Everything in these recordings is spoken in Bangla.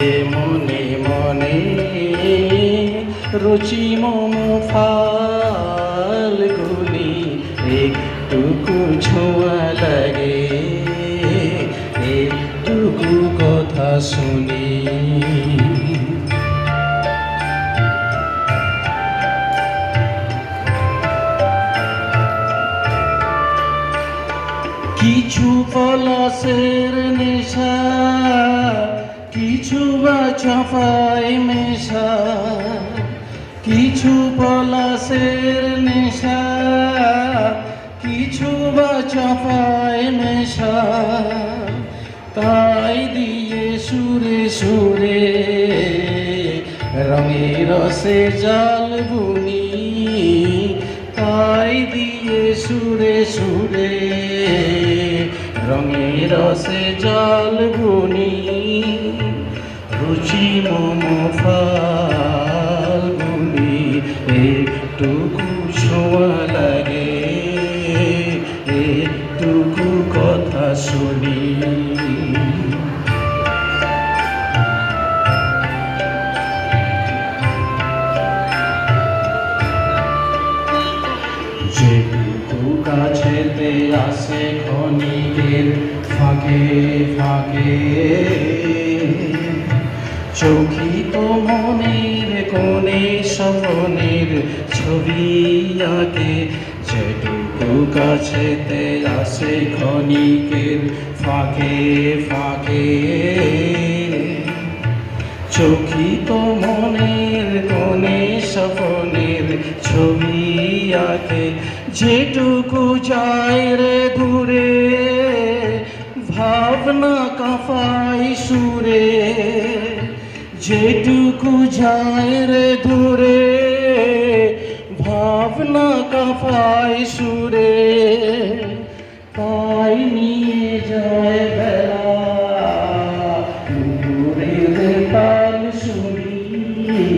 মনে মনে রুচি মম ফালগুনি একটুকু ছোঁয়া লাগে একটুকু কথা শুনি। কিছু পলাশের নেশা কিছু বা চাপাই মেশা, কিছু পলাশের নেশা, কিছু বা চাপাই মেশা। তাই দিয়ে সুরে সুরে রঙে রসে জাল বুনি, তাই দিয়ে সুরে সুরে রঙে রসে জল বুনি রুচি মম ফাল্গুনি একটুকু ছোঁয়া লাগে একটুকু কথা শুনি। যেটুকু কাছেতে আসে ক্ষণিকের ফাঁকে ফাঁকে। চোখিত মনের কোণে স্বপনের ছবি আঁকে। যেটুকু কাছেতে আসে ক্ষণিকের ফাঁকে ফাঁকে। চোখিত মনের কোণে স্বপনের ছবি আঁকে। যেটুকু যায় রে দূরে, ভাবনা কাঁপাই সুরে। যেটুকু যায় রে দূরে, ভাবনা কাঁপাই সুরে। তাই নিয়ে যায় বেলা দুপুরের তাল শুনি।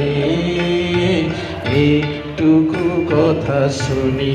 একটুকু কথা শুনি।